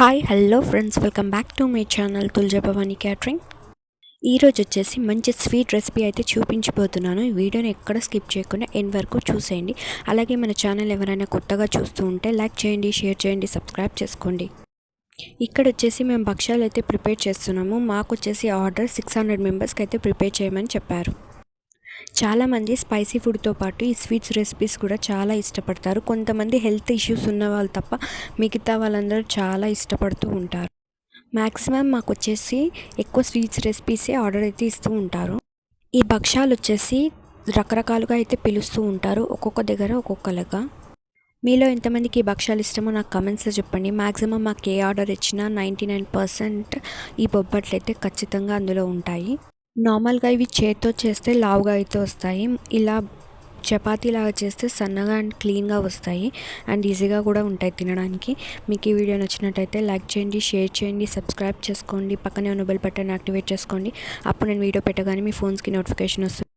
Hi hello friends welcome back to my channel Tuljabhavani catering ఈరోజు వచ్చేసి మంచి sweet recipe అయితే చూపించబోతున్నాను. ఈ వీడియోని ఎక్కడ స్కిప్ చేయకుండా ఎండ్ వరకు చూసేయండి. అలాగే మన ఛానల్ ఎవరైనా కొత్తగా చూస్తూ ఉంటే లైక్ చేయండి షేర్ చేయండి సబ్స్క్రైబ్ చేసుకోండి. ఇక్కడ వచ్చేసి మేము భక్ష్యాలు అయితే ప్రిపేర్ చేస్తున్నాము. మాకు వచ్చేసి ఆర్డర్ సిక్స్ హండ్రెడ్ మెంబర్స్కి అయితే ప్రిపేర్ చేయమని చెప్పారు. చాలామంది స్పైసీ ఫుడ్తో పాటు ఈ స్వీట్స్ రెసిపీస్ కూడా చాలా ఇష్టపడతారు. కొంతమంది హెల్త్ ఇష్యూస్ ఉన్న వాళ్ళు తప్ప మిగతా వాళ్ళందరూ చాలా ఇష్టపడుతూ ఉంటారు. మ్యాక్సిమం మాకు వచ్చేసి ఎక్కువ స్వీట్స్ రెసిపీసే ఆర్డర్ అయితే ఇస్తూ ఉంటారు. ఈ భక్ష్యాలు వచ్చేసి రకరకాలుగా అయితే పిలుస్తూ ఉంటారు. ఒక్కొక్క దగ్గర ఒక్కొక్కలాగా. మీలో ఎంతమందికి ఈ భక్ష్యాలు ఇష్టమో నాకు కమెంట్స్లో చెప్పండి. మ్యాక్సిమం మాకు ఏ ఆర్డర్ ఇచ్చినా నైంటీ నైన్ పర్సెంట్ ఈ బొబ్బట్లు అయితే ఖచ్చితంగా అందులో ఉంటాయి. నార్మల్గా ఇవి చేత్తో చేస్తే లావుగా అయితే వస్తాయి. ఇలా చపాతీలాగా చేస్తే సన్నగా అండ్ క్లీన్గా వస్తాయి. అండ్ ఈజీగా కూడా ఉంటాయి తినడానికి. మీకు ఈ వీడియో నచ్చినట్టయితే లైక్ చేయండి షేర్ చేయండి సబ్స్క్రైబ్ చేసుకోండి పక్కనే ఉన్న బెల్ బటన్ యాక్టివేట్ చేసుకోండి. అప్పుడు నేను వీడియో పెట్టగానే మీ ఫోన్స్కి నోటిఫికేషన్ వస్తుంది.